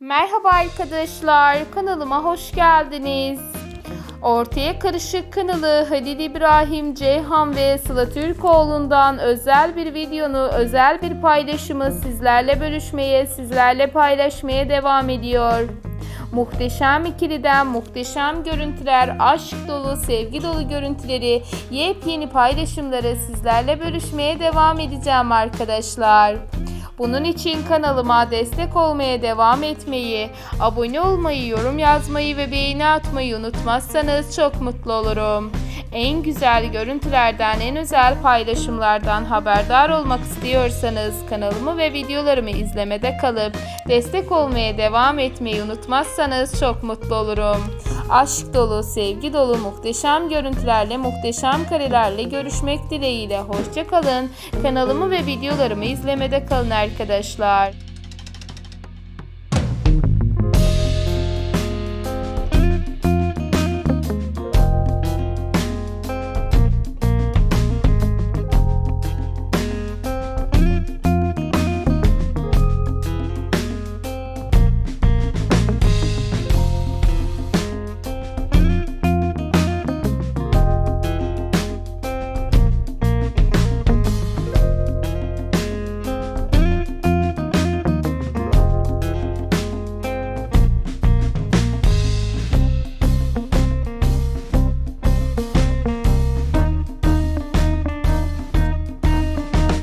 Merhaba arkadaşlar, kanalıma hoş geldiniz. Ortaya Karışık kanalı Halil İbrahim Ceyhan ve Sıla Türkoğlu'ndan özel bir videonu, özel bir paylaşımı sizlerle bölüşmeye, sizlerle paylaşmaya devam ediyor. Muhteşem ikiliden muhteşem görüntüler, aşk dolu, sevgi dolu görüntüleri, yepyeni paylaşımları sizlerle bölüşmeye devam edeceğim arkadaşlar. Bunun için kanalıma destek olmaya devam etmeyi, abone olmayı, yorum yazmayı ve beğeni atmayı unutmazsanız çok mutlu olurum. En güzel görüntülerden, en özel paylaşımlardan haberdar olmak istiyorsanız kanalımı ve videolarımı izlemede kalıp destek olmaya devam etmeyi unutmazsanız çok mutlu olurum. Aşk dolu, sevgi dolu muhteşem görüntülerle, muhteşem karelerle görüşmek dileğiyle. Hoşçakalın. Kanalımı ve videolarımı izlemede kalın arkadaşlar.